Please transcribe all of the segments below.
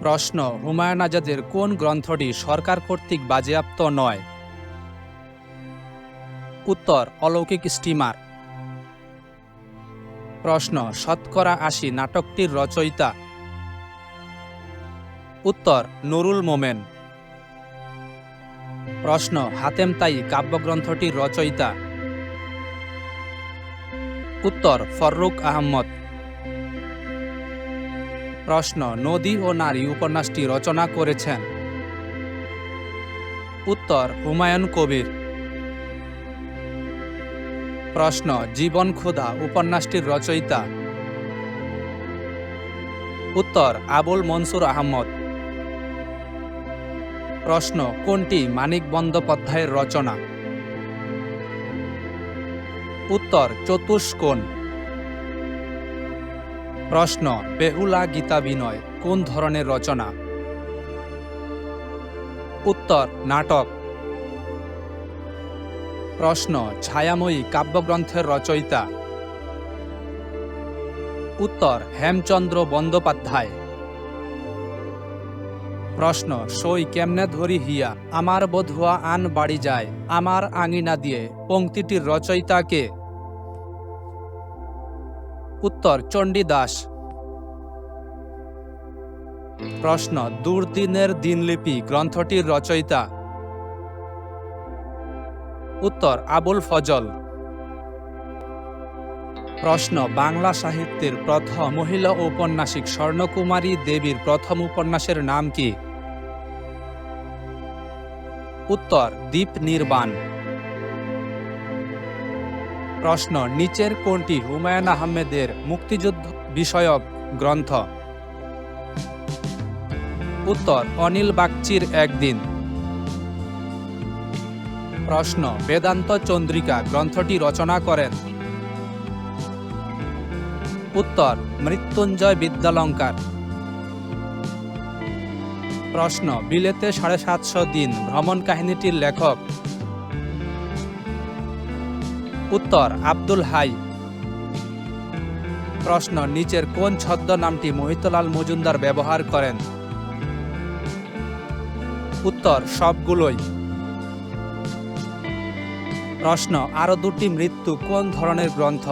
প্রশ্ন, হুমায়ুন আজাদের কোন গ্রন্থটি সরকার কর্তৃক বাজেয়াপ্ত নয়? উত্তর, অলৌকিক স্টিমার। প্রশ্ন, শতকরা আশি নাটকটির রচয়িতা। উত্তর, নুরুল মোমেন। প্রশ্ন, হাতেম তাই কাব্যগ্রন্থটির রচয়িতা। উত্তর ফররুক আহমদ প্রশ্ন, নদী ও নারী উপন্যাসটি রচনা করেছেন। উত্তর, হুমায়ুন কবির। প্রশ্ন, জীবন ক্ষুধা, উপন্যাসটির রচয়িতা। উত্তর, আবুল মনসুর আহমদ। প্রশ্ন, কোনটি মানিক বন্দ্যোপাধ্যায়ের রচনা? উত্তর, চতুষ্কোণ। প্রশ্ন বেহুলা গীতা বিনয়, কোন ধরনের রচনা? উত্তর, নাটক। প্রশ্ন, ছায়াময়ী কাব্যগ্রন্থের রচয়িতা? উত্তর, হেমচন্দ্র বন্দ্যোপাধ্যায়। প্রশ্ন, সই কেমনে ধরি হিয়া? আমার বধুয়া আন বাড়ি যায়। আমার আঙিনা দিয়ে পংক্তিটির রচয়িতা কে? উত্তর চণ্ডীদাস প্রশ্ন, দুর্দিনের দিনলিপি, গ্রন্থটির রচয়িতা। উত্তর, আবুল ফজল। প্রশ্ন, বাংলা সাহিত্যের প্রথম মহিলা ঔপন্যাসিক স্বর্ণকুমারী দেবীর প্রথম উপন্যাসের নাম কি? উত্তর, দ্বীপ নির্বাণ। প্রশ্ন, নিচের কোনটি হুমায়ুন আহমেদের মুক্তিযুদ্ধ বিষয়ক গ্রন্থ? উত্তর, অনিল বাগচির একদিন। প্রশ্ন, বেদান্ত চন্দ্রিকা গ্রন্থটি রচনা করেন? উত্তর, মৃত্যুঞ্জয় বিদ্যালঙ্কার। প্রশ্ন, বিলেতে সাড়ে সাতশো দিন ভ্রমণ কাহিনীটির লেখক? উত্তর, আব্দুল হাই। প্রশ্ন, নিচের কোন ছদ্মনামটি মোহিতলাল মজুমদার ব্যবহার করেন? উত্তর, সবগুলোই। প্রশ্ন, আরও দুটি মৃত্যু কোন ধরনের গ্রন্থ?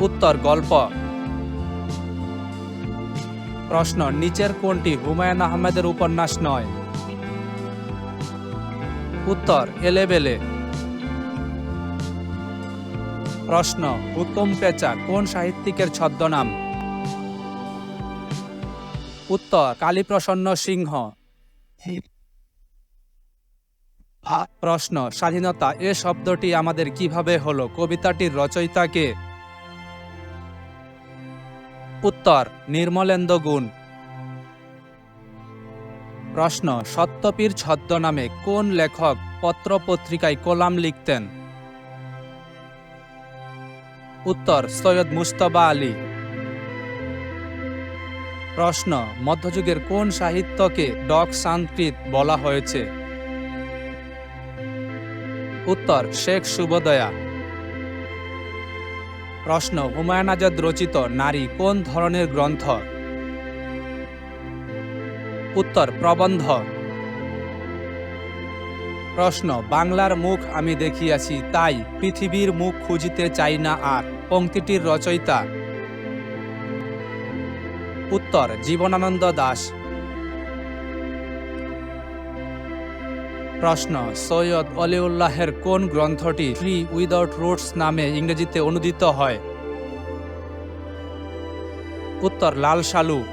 উত্তর, গল্প। প্রশ্ন, নিচের কোনটি হুমায়ুন আহমেদের উপন্যাস নয়? উত্তর, এলেবেলে। প্রশ্ন, উত্তম পেঁচা কোন সাহিত্যিকের ছদ্মনাম? উত্তর, কালীপ্রসন্ন সিংহ। প্রশ্ন, স্বাধীনতা, এ শব্দটি আমাদের কীভাবে হলো? কবিতাটির রচয়িতাকে উত্তর নির্মলেন্দ্র গুণ। প্রশ্ন, সত্যপীর ছদ্মনামে কোন লেখক পত্র পত্রিকায় কলাম লিখতেন? উত্তর সৈয়দ মুস্তফা আলী। প্রশ্ন, মধ্যযুগের কোন সাহিত্যকে ডক সংস্কৃত বলা হয়েছে? উত্তর, শেখ শুভদয়া প্রশ্ন, হুমায়ুন আজাদ রচিত নারী কোন ধরনের গ্রন্থ? উত্তর, প্রবন্ধ। প্রশ্ন, বাংলার মুখ আমি দেখিয়াছি, তাই পৃথিবীর মুখ খুঁজিতে চাই না আর। পংক্তিটির রচয়িতা। উত্তর, জীবনানন্দ দাস। প্রশ্ন, সৈয়দ অলিউল্লাহের কোন গ্রন্থটি ট্রি উইদাউট রুটস নামে ইংরেজিতে অনুদিত হয়? উত্তর, লাল সালু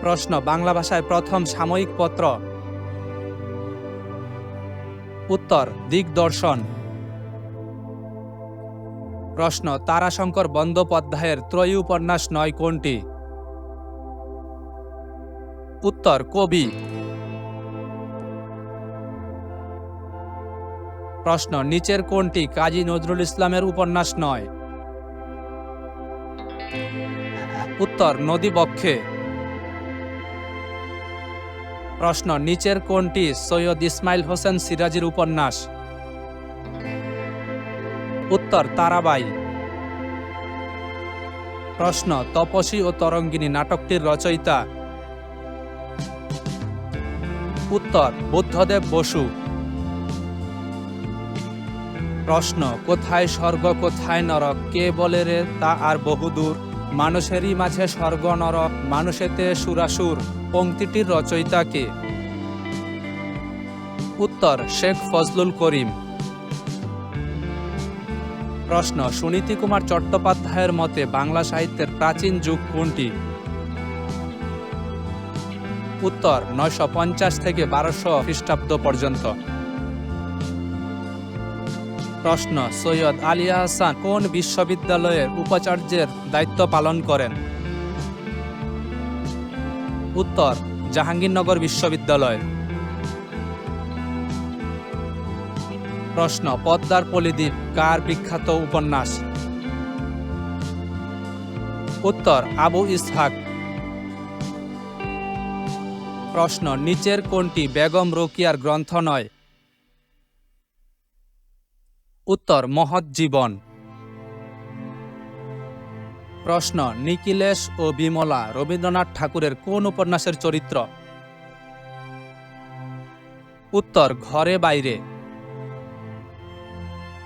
প্রশ্ন, বাংলা ভাষায় প্রথম সাময়িক পত্র। উত্তর, দিগদর্শন। প্রশ্ন, তারাশঙ্কর বন্দ্যোপাধ্যায়ের ত্রয়ী উপন্যাস নয় কোনটি? উত্তর, কবি। প্রশ্ন, নিচের কোনটি কাজী নজরুল ইসলামের উপন্যাস নয়? উত্তর নদী বক্ষে প্রশ্ন, নিচের কোনটি সৈয়দ ইসমাইল হোসেন সিরাজির উপন্যাস? উত্তর তারাবাই প্রশ্ন তপসী ও তরঙ্গিনী নাটকটির রচয়িতা? উত্তর, বুদ্ধদেব বসু। প্রশ্ন, কোথায় স্বর্গ, কোথায় নরক? কে বলে রে তা আর বহুদূর? মানুষেরই মাঝে স্বর্গ, নরক। মানুষেতে সুরাসুর। পংক্তিটির রচয়িতা কে উত্তর, শেখ ফজলুল করিম। প্রশ্ন, সুনীতি কুমার চট্টোপাধ্যায়ের মতে বাংলা সাহিত্যের প্রাচীন যুগ কোনটি? উত্তর, নয়শো পঞ্চাশ থেকে বারোশো খ্রিস্টাব্দ পর্যন্ত। প্রশ্ন, সৈয়দ আলী হাসান কোন বিশ্ববিদ্যালয়ের উপাচার্যের দায়িত্ব পালন করেন? উত্তর, জাহাঙ্গীরনগর বিশ্ববিদ্যালয়। প্রশ্ন, পদ্মার পলিদ্বীপ কার বিখ্যাত উপন্যাস? উত্তর, আবু ইসহাক। প্রশ্ন, নিচের কোনটি বেগম রোকিয়ার গ্রন্থ নয়? উত্তর, মহৎ জীবন। প্রশ্ন, নিখিলেশ ও বিমলা রবীন্দ্রনাথ ঠাকুরের কোন উপন্যাসের চরিত্র? উত্তর, ঘরে বাইরে।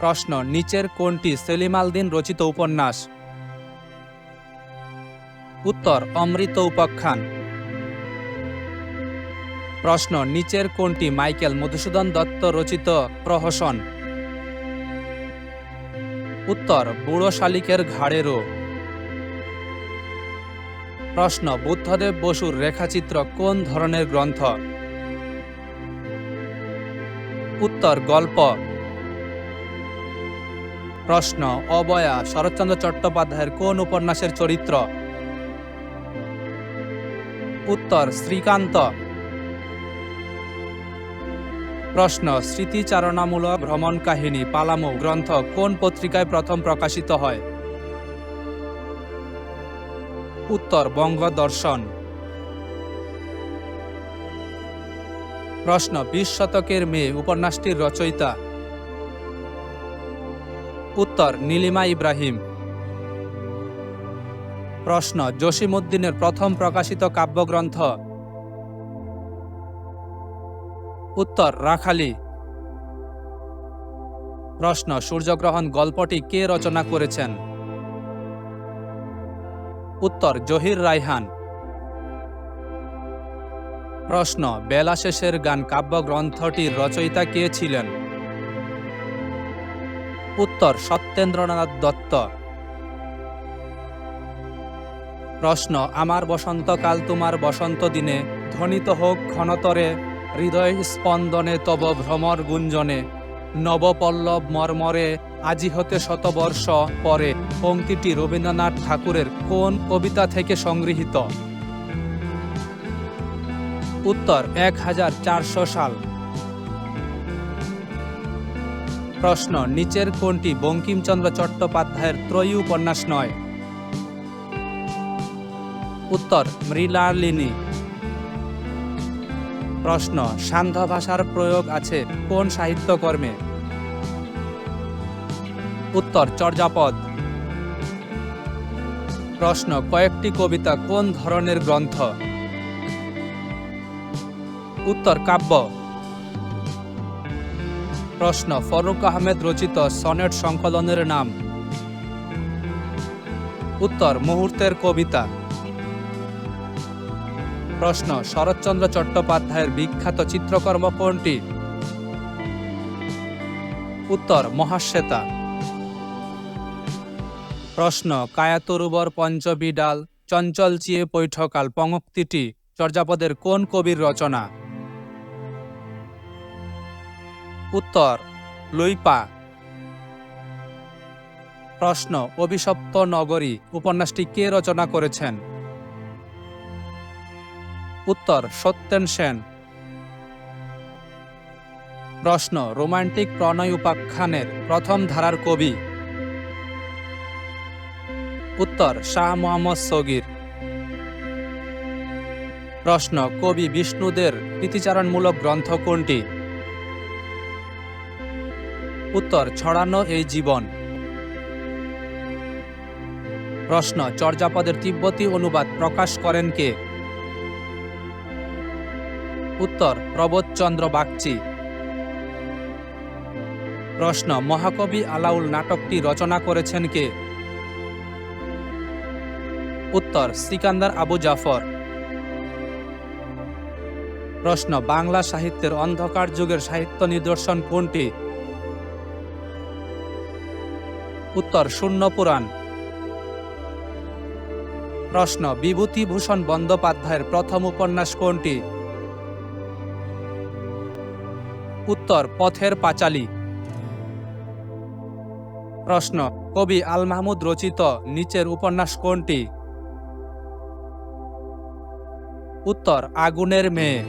প্রশ্ন, নিচের কোনটি সেলিম আল দিন রচিত উপন্যাস? উত্তর, অমৃত উপাখ্যান। প্রশ্ন, নিচের কোনটি মাইকেল মধুসূদন দত্ত রচিত প্রহসন? উত্তর, বুড়ো শালিকের ঘাড়েরও প্রশ্ন, বুদ্ধদেব বসুর রেখাচিত্র কোন ধরনের গ্রন্থ? উত্তর, গল্প। প্রশ্ন, অবয়া, শরৎচন্দ্র চট্টোপাধ্যায়ের কোন উপন্যাসের চরিত্র? উত্তর, শ্রীকান্ত। প্রশ্ন, স্মৃতিচারণামূলক ভ্রমণ কাহিনী, পালামু গ্রন্থ কোন পত্রিকায় প্রথম প্রকাশিত হয়? উত্তর বঙ্গদর্শন। প্রশ্ন, বিশ শতকের মেয়ে উপন্যাসটির রচয়িতা। উত্তর, নীলিমা ইব্রাহিম। প্রশ্ন, জসিমউদ্দিনের প্রথম প্রকাশিত কাব্যগ্রন্থ। উত্তর, রাখালি। প্রশ্ন, সূর্যগ্রহণ গল্পটি কে রচনা করেছেন? উত্তর, জহির রায়হান। প্রশ্ন, বেলা শেষের গান কাব্যগ্রন্থটির রচয়িতা কে ছিলেন? উত্তর, সত্যেন্দ্রনাথ দত্ত। প্রশ্ন, আমার বসন্তকাল তোমার বসন্ত দিনে, ধ্বনিত হোক ক্ষণতরে, হৃদয় স্পন্দনে তব ভ্রমর গুঞ্জনে, নবপল্লব মর্মরে আজি হতে শতবর্ষ পরে পংক্তিটি রবীন্দ্রনাথ ঠাকুরের কোন কবিতা থেকে সংগৃহীত? উত্তর, এক হাজার চারশো সাল। প্রশ্ন, নিচের কোনটি বঙ্কিমচন্দ্র চট্টোপাধ্যায়ের ত্রয়ী উপন্যাস নয়? উত্তর মৃলালিনী প্রশ্ন, সান্ধ্য ভাষার প্রয়োগ আছে কোন সাহিত্যকর্মে? উত্তর, চর্যাপদ। প্রশ্ন, কয়েকটি কবিতা কোন ধরনের গ্রন্থ? উত্তর, কাব্য। প্রশ্ন, ফরুক আহমেদ রচিত সনেট সংকলনের নাম। উত্তর, মুহূর্তের কবিতা। প্রশ্ন, শরৎচন্দ্র চট্টোপাধ্যায়ের বিখ্যাত চিত্রকর্ম কোনটি? উত্তর, মহাশ্বেতা। প্রশ্ন কায়াতরুবর পঞ্চবিডাল চঞ্চল চিয়ে পৈঠকাল, পঙ্ক্তিটি, চর্যাপদের কোন কবির রচনা? উত্তর, লুইপা। প্রশ্ন, অভিশপ্ত নগরী, উপন্যাসটি কে রচনা করেছেন? উত্তর, সত্যেন সেন। প্রশ্ন, রোমান্টিক প্রণয় উপাখ্যানের প্রথম ধারার কবি? উত্তর, শাহ মোহাম্মদ সগির। প্রশ্ন, কবি বিষ্ণুদের প্রীতিচারণমূলক গ্রন্থ কোনটি? উত্তর, ছড়ানো এই জীবন। প্রশ্ন, চর্যাপদের তিব্বতী অনুবাদ প্রকাশ করেন কে? উত্তর, প্রবোধচন্দ্র বাগচি। প্রশ্ন, মহাকবি আলাউল নাটকটি রচনা করেছেন কে? উত্তর, সিকান্দার আবু জাফর। প্রশ্ন, বাংলা সাহিত্যের অন্ধকার যুগের সাহিত্য নিদর্শন কোনটি? উত্তর, শূন্য পুরাণ। প্রশ্ন, বিভূতিভূষণ বন্দ্যোপাধ্যায়ের প্রথম উপন্যাস কোনটি? উত্তর, পথের পাঁচালী। প্রশ্ন, কবি আল মাহমুদ রচিত নিচের উপন্যাস কোনটি? উত্তর, আগুনের মেয়ে।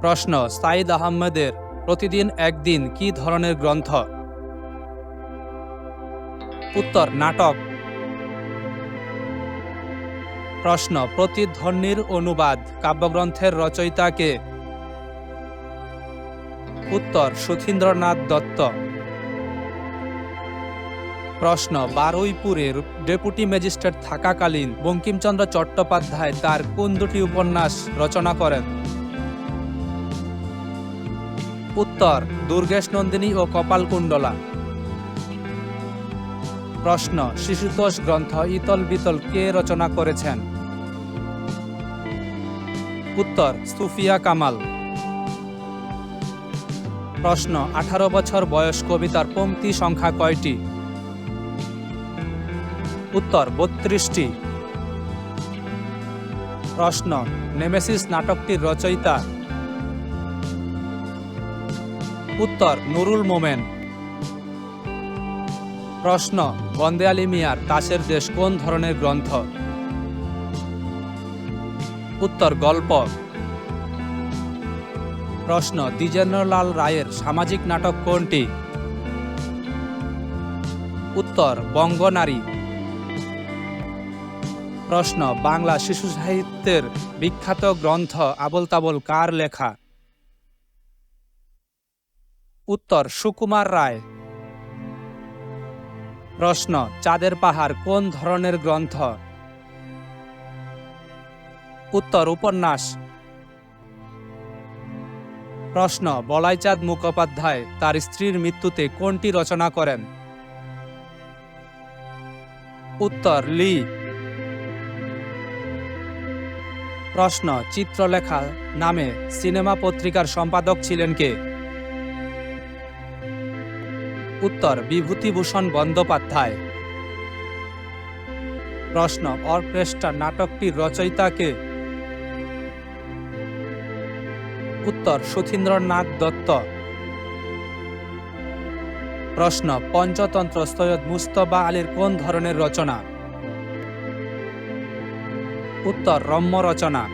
প্রশ্ন, সাইদ আহমেদের প্রতিদিন একদিন কি ধরনের গ্রন্থ? উত্তর, নাটক। প্রশ্ন, প্রতিধ্বনির অনুবাদ, কাব্যগ্রন্থের রচয়িতাকে। উত্তর সুধীন্দ্রনাথ দত্ত। প্রশ্ন, বারুইপুরের ডেপুটি ম্যাজিস্ট্রেট থাকাকালীন বঙ্কিমচন্দ্র চট্টোপাধ্যায় তার কোন দুটি উপন্যাস রচনা করেন? উত্তর, দুর্গেশ নন্দিনী ও কপালকুণ্ডলা প্রশ্ন, শিশুতোষ গ্রন্থ ইতল বিতল কে রচনা করেছেন? উত্তর, সুফিয়া কামাল। প্রশ্ন, আঠারো বছর বয়স কবিতার পঙ্ক্তি সংখ্যা কয়টি? উত্তর বত্রিশটি। প্রশ্ন, নেমেসিস নাটকটির রচয়িতা। উত্তর, নুরুল মোমেন। প্রশ্ন, বন্দে আলী মিয়ার তাসের দেশ কোন ধরনের গ্রন্থ? উত্তর, গল্প। প্রশ্ন, দ্বিজেন্দ্রলাল রায়ের সামাজিক নাটক কোনটি? উত্তর বঙ্গনারী প্রশ্ন, বাংলা শিশু সাহিত্যের বিখ্যাত গ্রন্থ আবল তাবল কার লেখা? উত্তর, সুকুমার রায়। প্রশ্ন, চাঁদের পাহাড় কোন ধরনের গ্রন্থ? উত্তর, উপন্যাস। প্রশ্ন, বলাইচাঁদ মুখোপাধ্যায় তার স্ত্রীর মৃত্যুতে কোনটি রচনা করেন? উত্তর, লি। প্রশ্ন চিত্রলেখা নামে সিনেমা পত্রিকার সম্পাদক ছিলেন কে? উত্তর, বিভূতিভূষণ বন্দ্যোপাধ্যায়। প্রশ্ন, অর্কেস্ট্রা নাটকটির রচয়িতাকে উত্তর সুথীন্দ্রনাথ দত্ত। প্রশ্ন, পঞ্চতন্ত্র সৈয়দ মুস্তফা আলীর কোন ধরনের রচনা? উত্তর রম্য রচনা।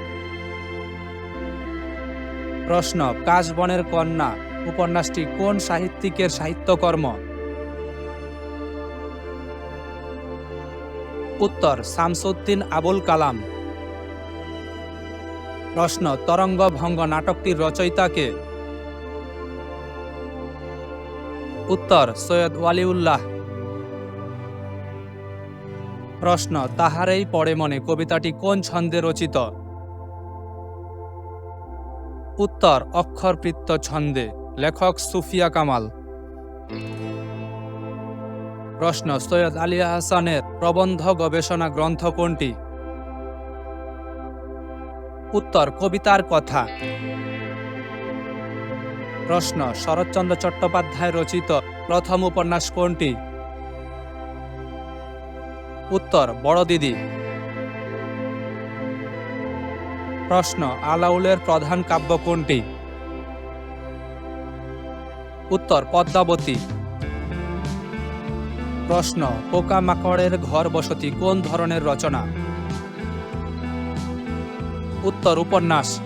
প্রশ্ন, কাশবনের কন্যা, উপন্যাসটি কোন সাহিত্যিকের সাহিত্যকর্ম? উত্তর, শামসুদ্দিন আবুল কালাম। প্রশ্ন তরঙ্গ ভঙ্গ নাটকটির রচয়িতাকে উত্তর, সৈয়দ ওয়ালিউল্লাহ। প্রশ্ন, তাহারেই পড়ে মনে কবিতাটি কোন ছন্দে রচিত? উত্তর, অক্ষরবৃত্ত ছন্দে, লেখক সুফিয়া কামাল। প্রশ্ন, সৈয়দ আলী হাসানের প্রবন্ধ গবেষণা গ্রন্থ কোনটি? উত্তর, কবিতার কথা। প্রশ্ন, শরৎচন্দ্র চট্টোপাধ্যায় রচিত প্রথম উপন্যাস কোনটি? উত্তর, বড় দিদি। প্রশ্ন, আলাউলের প্রধান কাব্য কোনটি? উত্তর, পদ্মাবতী। প্রশ্ন, পোকামাকড়ের ঘর বসতি কোন ধরনের রচনা? উত্তর, উপন্যাস।